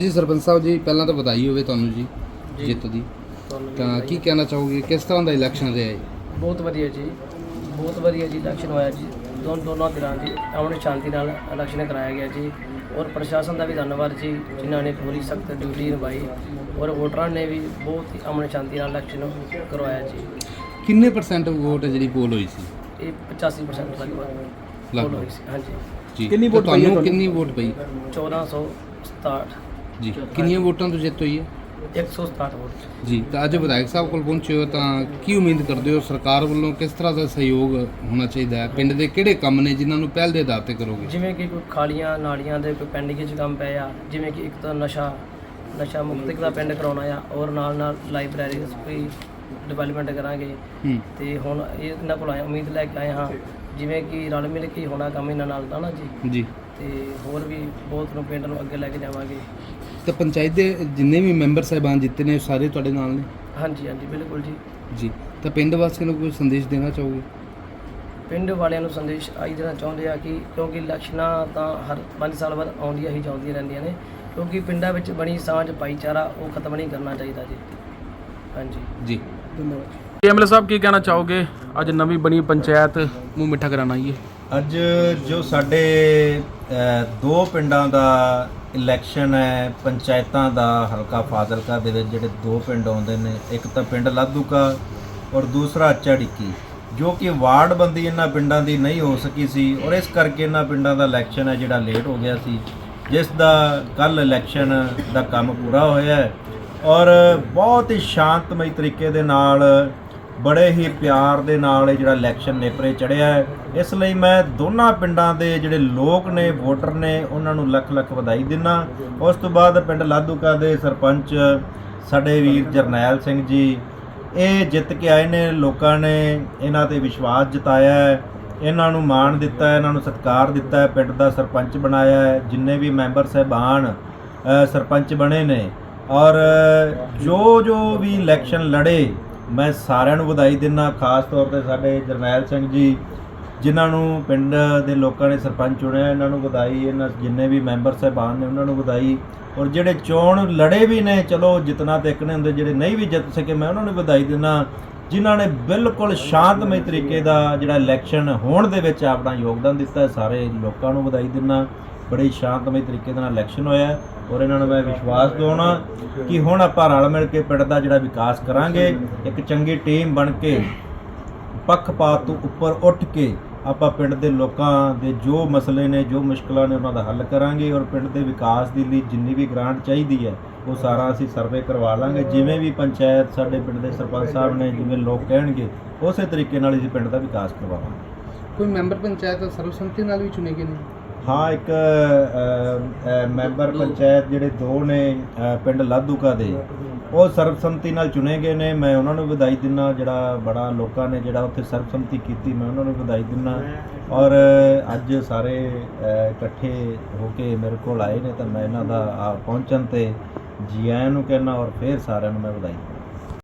ਜੀ ਸਰਪੰਚ ਸਾਹਿਬ ਜੀ ਪਹਿਲਾਂ ਤਾਂ ਵਧਾਈ ਹੋਵੇ ਤੁਹਾਨੂੰ ਜੀ। ਜਿੱਤ ਦੀ। ਤਾਂ। ਕੀ ਕਹਿਣਾ ਚਾਹੋਗੇ? ਕਿਸ ਤਰ੍ਹਾਂ ਦਾ ਇਲੈਕਸ਼ਨ ਰਿਹਾ ਜੀ? ਬਹੁਤ ਵਧੀਆ ਜੀ ਬਹੁਤ ਵਧੀਆ ਜੀ ਇਲੈਕਸ਼ਨ ਹੋਇਆ ਜੀ। ਦੋਨ ਦੋਨੋਂ ਧਿਰਾਂ ਦੀ ਅਮਨ ਸ਼ਾਂਤੀ ਨਾਲ ਇਲੈਕਸ਼ਨ ਕਰਾਇਆ ਗਿਆ ਜੀ। ਔਰ ਪ੍ਰਸ਼ਾਸਨ ਦਾ ਵੀ ਧੰਨਵਾਦ ਜੀ ਜਿਨ੍ਹਾਂ ਨੇ ਪੂਰੀ ਸਖਤ ਡਿਊਟੀ ਨਿਭਾਈ। ਔਰ ਵੋਟਰਾਂ ਨੇ ਵੀ ਬਹੁਤ ਹੀ ਅਮਨ ਸ਼ਾਂਤੀ ਨਾਲ ਇਲੈਕਸ਼ਨ ਕਰਵਾਇਆ ਜੀ। ਕਿੰਨੇ ਪਰਸੈਂਟ ਵੋਟ ਜਿਹੜੀ ਪੋਲ ਹੋਈ ਸੀ? ਇਹ 85% ਲਗਭਗ ਲਗਭਗ। poll ਹੋਈ ਸੀ ਹਾਂਜੀ। ਜੀ। ਕਿੰਨੀ ਵੋਟ ਪਈ ਤੁਹਾਨੂੰ? ਕਿੰਨੀ ਵੋਟ ਪਈ? 1467 ਜੀ। ਕਿੰਨੀਆਂ ਵੋਟਾਂ ਤੋਂ ਜਿੱਤ ਹੋਈ ਹੈ? 167 ਵੋਟ। ਜੀ ਤਾਂ ਅੱਜ ਵਿਧਾਇਕ ਸਾਹਿਬ ਕੋਲ ਪਹੁੰਚੇ ਹੋ ਤਾਂ ਕੀ ਉਮੀਦ ਕਰਦੇ ਹੋ ਸਰਕਾਰ ਵੱਲੋਂ ਕਿਸ ਤਰ੍ਹਾਂ ਦਾ ਸਹਿਯੋਗ ਹੋਣਾ ਚਾਹੀਦਾ ਹੈ? ਪਿੰਡ ਦੇ ਕਿਹੜੇ ਕੰਮ ਨੇ ਜਿਨ੍ਹਾਂ ਨੂੰ ਪਹਿਲ ਦੇ ਆਧਾਰ ਤੇ ਕਰੋਗੇ? ਜਿਵੇਂ ਕਿ ਕੋਈ ਖਾਲੀਆਂ ਨਾਲੀਆਂ ਦੇ ਕੋਈ ਪੈਂਡਿੰਗ 'ਚ ਕੰਮ ਪਏ ਆ ਜਿਵੇਂ ਕਿ ਇੱਕ ਤਾਂ ਨਸ਼ਾ ਨਸ਼ਾ ਮੁਕਤ ਦਾ ਪਿੰਡ ਕਰਾਉਣਾ ਆ ਔਰ ਨਾਲ ਨਾਲ ਲਾਇਬ੍ਰੇਰੀ ਵੀ ਡਿਵੈਲਪਮੈਂਟ ਕਰਾਂਗੇ। ਤੇ ਹੁਣ ਇਹ ਇਹਨਾਂ ਕੋਲ ਆਏ ਉਮੀਦ ਲੈ ਕੇ ਆਏ ਹਾਂ ਜਿਵੇਂ ਕਿ ਰਲ ਮਿਲ ਕੇ ਹੋਣਾ ਕੰਮ ਇਹਨਾਂ ਨਾਲ ਦਾ ਨਾ ਜੀ? ਜੀ। ਤੇ ਹੋਰ ਵੀ ਬਹੁਤ ਨੂੰ ਪਿੰਡ ਨੂੰ ਅੱਗੇ ਲੈ ਕੇ ਜਾਵਾਂਗੇ। ਤਾਂ ਪੰਚਾਇਤ ਦੇ ਜਿੰਨੇ ਵੀ ਮੈਂਬਰ ਸਾਹਿਬਾਨ ਜਿੱਤੇ ਨੇ ਉਹ ਸਾਰੇ ਤੁਹਾਡੇ ਨਾਲ ਨੇ? ਹਾਂਜੀ ਹਾਂਜੀ ਬਿਲਕੁਲ ਜੀ। ਜੀ। ਤਾਂ ਪਿੰਡ ਵਾਸੀਆਂ ਨੂੰ ਕੋਈ ਸੰਦੇਸ਼ ਦੇਣਾ ਚਾਹੋਗੇ? ਪਿੰਡ ਵਾਲਿਆਂ ਨੂੰ ਸੰਦੇਸ਼ ਆਈ ਦੇਣਾ ਚਾਹੁੰਦੇ ਆ ਕਿ ਕਿਉਂਕਿ ਇਲੈਕਸ਼ਨਾਂ ਤਾਂ ਹਰ 5 ਸਾਲ ਬਾਅਦ ਆਉਂਦੀਆਂ ਹੀ ਜਾਂਦੀਆਂ ਰਹਿੰਦੀਆਂ ਨੇ ਕਿਉਂਕਿ ਪਿੰਡਾਂ ਵਿੱਚ ਬਣੀ ਸਾਂਝ ਭਾਈਚਾਰਾ ਉਹ ਖਤਮ ਨਹੀਂ ਕਰਨਾ ਚਾਹੀਦਾ ਜੀ। ਹਾਂਜੀ। ਜੀ। ਧੰਨਵਾਦ ਐਮਐਲਏ ਸਾਹਿਬ ਕੀ ਕਹਿਣਾ ਚਾਹੋਗੇ? ਅੱਜ ਨਵੀਂ ਬਣੀ ਪੰਚਾਇਤ ਨੂੰ ਮਿੱਠਾ ਕਰਾਣਾ ਹੈ ਅੱਜ ਜੋ ਸਾਡੇ ਦੋ ਪਿੰਡਾਂ ਦਾ ਇਲੈਕਸ਼ਨ ਹੈ, ਪੰਚਾਇਤਾਂ ਦਾ ਹਲਕਾ ਫਾਜ਼ਿਲਕਾ ਦੇ ਵਿੱਚ ਜਿਹੜੇ ਦੋ ਪਿੰਡ ਆਉਂਦੇ ਨੇ, ਇੱਕ ਤਾਂ ਪਿੰਡ ਲਾਧੂਕਾ ਔਰ ਦੂਸਰਾ ਚੱੜੀਕੀ ਜੋ ਕਿ ਵਾਰਡ ਬੰਦੀ ਇਹਨਾਂ ਪਿੰਡਾਂ ਦੀ ਨਹੀਂ ਹੋ ਸਕੀ ਸੀ ਔਰ ਇਸ ਕਰਕੇ ਇਹਨਾਂ ਪਿੰਡਾਂ ਦਾ ਇਲੈਕਸ਼ਨ ਹੈ ਜਿਹੜਾ ਲੇਟ ਹੋ ਗਿਆ ਸੀ, ਜਿਸ ਦਾ ਕੱਲ ਇਲੈਕਸ਼ਨ ਦਾ ਕੰਮ ਪੂਰਾ ਹੋਇਆ ਔਰ ਬਹੁਤ ਹੀ ਸ਼ਾਂਤਮਈ ਤਰੀਕੇ ਦੇ ਨਾਲ ਬੜੇ ਹੀ ਪਿਆਰ ਦੇ ਨਾਲ ਇਹ ਜਿਹੜਾ ਇਲੈਕਸ਼ਨ ਨੇਪਰੇ ਚੜਿਆ ਹੈ। ਇਸ ਲਈ ਮੈਂ ਦੋਨਾਂ ਪਿੰਡਾਂ ਦੇ ਜਿਹੜੇ ਲੋਕ ਨੇ, ਵੋਟਰ ਨੇ, ਉਹਨਾਂ ਨੂੰ ਲੱਖ ਲੱਖ ਵਧਾਈ ਦਿੰਨਾ। ਉਸ ਤੋਂ ਬਾਅਦ ਪਿੰਡ ਲਾਦੂਕਾ ਦੇ ਸਰਪੰਚ ਸਾਡੇ ਵੀਰ ਜਰਨੈਲ ਸਿੰਘ ਜੀ, ਇਹ ਜਿੱਤ ਕੇ ਆਏ ਨੇ, ਲੋਕਾਂ ਨੇ ਇਹਨਾਂ ਤੇ ਵਿਸ਼ਵਾਸ ਜਤਾਇਆ ਹੈ। ਇਹਨਾਂ ਨੂੰ ਮਾਣ ਦਿੱਤਾ ਹੈ, ਇਹਨਾਂ ਨੂੰ ਸਤਿਕਾਰ ਦਿੱਤਾ ਹੈ, ਪਿੰਡ ਦਾ ਸਰਪੰਚ ਬਣਾਇਆ ਹੈ। ਜਿੰਨੇ ਵੀ ਮੈਂਬਰ ਸਹਿਬਾਨ ਸਰਪੰਚ ਬਣੇ ਨੇ ਔਰ ਜੋ ਜੋ ਵੀ ਇਲੈਕਸ਼ਨ ਲੜੇ ਮੈਂ ਸਾਰਿਆਂ ਨੂੰ ਵਧਾਈ ਦਿੰਨਾ ਖਾਸ ਤੌਰ ਤੇ ਸਾਡੇ ਜਰਨੈਲ ਸਿੰਘ ਜੀ, ਜਿਨ੍ਹਾਂ ਨੂੰ ਪਿੰਡ ਦੇ ਲੋਕਾਂ ਨੇ ਸਰਪੰਚ ਚੁਣਿਆ, ਇਹਨਾਂ ਨੂੰ ਵਧਾਈ, ਇਹਨਾਂ ਜਿੰਨੇ ਵੀ ਮੈਂਬਰ ਸਹਿਬਾਨ ਨੇ, ਉਹਨਾਂ ਨੂੰ ਵਧਾਈ। ਔਰ ਜਿਹੜੇ ਚੋਣ ਲੜੇ ਵੀ ਨੇ, ਚਲੋ ਜਿਤਨਾ ਤੇ ਇੱਕ ਨੇ ਹੁੰਦੇ, ਜਿਹੜੇ ਨਹੀਂ ਵੀ ਜਿੱਤ ਸਕੇ, ਮੈਂ ਉਹਨਾਂ ਨੂੰ ਵਧਾਈ ਦਿੰਨਾ ਜਿਨ੍ਹਾਂ ਨੇ ਬਿਲਕੁਲ ਸ਼ਾਂਤਮਈ ਤਰੀਕੇ ਦਾ ਜਿਹੜਾ ਇਲੈਕਸ਼ਨ ਹੋਣ ਦੇ ਵਿੱਚ ਆਪਣਾ ਯੋਗਦਾਨ ਦਿੱਤਾ, ਸਾਰੇ ਲੋਕਾਂ ਨੂੰ ਵਧਾਈ ਦਿੰਨਾ ਬੜੇ ਸ਼ਾਂਤਮਈ ਤਰੀਕੇ ਦੇ ਨਾਲ ਇਲੈਕਸ਼ਨ ਹੋਇਆ ਔਰ ਇਹਨਾਂ ਨੂੰ ਮੈਂ ਵਿਸ਼ਵਾਸ ਦਿਵਾਉਣਾ ਕਿ ਹੁਣ ਆਪਾਂ ਰਲ ਮਿਲ ਕੇ ਪਿੰਡ ਦਾ ਜਿਹੜਾ ਵਿਕਾਸ ਕਰਾਂਗੇ, ਇੱਕ ਚੰਗੀ ਟੀਮ ਬਣ ਕੇ ਪੱਖਪਾਤ ਤੋਂ ਉੱਪਰ ਉੱਠ ਕੇ ਆਪਾਂ ਪਿੰਡ ਦੇ ਲੋਕਾਂ ਦੇ ਜੋ ਮਸਲੇ ਨੇ, ਜੋ ਮੁਸ਼ਕਲਾਂ ਨੇ ਉਹਨਾਂ ਦਾ ਹੱਲ ਕਰਾਂਗੇ ਔਰ ਪਿੰਡ ਦੇ ਵਿਕਾਸ ਦੇ ਲਈ ਜਿੰਨੀ ਵੀ ਗ੍ਰਾਂਟ ਚਾਹੀਦੀ ਹੈ, ਉਹ ਸਾਰਾ ਅਸੀਂ ਸਰਵੇ ਕਰਵਾ ਲਾਂਗੇ। ਜਿਵੇਂ ਵੀ ਪੰਚਾਇਤ ਸਾਡੇ ਪਿੰਡ ਦੇ ਸਰਪੰਚ ਸਾਹਿਬ ਨੇ, ਜਿਵੇਂ ਲੋਕ ਕਹਿਣਗੇ, ਉਸੇ ਤਰੀਕੇ ਨਾਲ ਅਸੀਂ ਪਿੰਡ ਦਾ ਵਿਕਾਸ ਕਰਵਾਵਾਂਗੇ। ਕੋਈ ਮੈਂਬਰ ਪੰਚਾਇਤ ਸਰਵਸੰਮਤੀ ਨਾਲ ਵੀ ਚੁਣੇ ਗਏ ਨੇ? ਹਾਂ, ਇੱਕ ਮੈਂਬਰ ਪੰਚਾਇਤ ਜਿਹੜੇ ਦੋ ਨੇ ਪਿੰਡ ਲਾਧੂਕਾ ਦੇ, ਉਹ ਸਰਬਸੰਮਤੀ ਨਾਲ ਚੁਣੇ ਗਏ ਨੇ। ਮੈਂ ਉਹਨਾਂ ਨੂੰ ਵਧਾਈ ਦਿੰਨਾ, ਜਿਹੜਾ ਬੜਾ ਲੋਕਾਂ ਨੇ ਜਿਹੜਾ ਉੱਥੇ ਸਰਬਸੰਮਤੀ ਕੀਤੀ, ਮੈਂ ਉਹਨਾਂ ਨੂੰ ਵਧਾਈ ਦਿੰਨਾ। ਔਰ ਅੱਜ ਸਾਰੇ ਇਕੱਠੇ ਹੋ ਕੇ ਮੇਰੇ ਕੋਲ ਆਏ ਨੇ, ਤਾਂ ਮੈਂ ਇਹਨਾਂ ਦਾ, ਆ, ਪਹੁੰਚਣ ਤੇ ਜੀ ਆਇਆਂ ਨੂੰ ਕਹਿਣਾ ਔਰ ਫੇਰ ਸਾਰਿਆਂ ਨੂੰ ਮੈਂ ਵਧਾਈ ਦਿੰਦਾ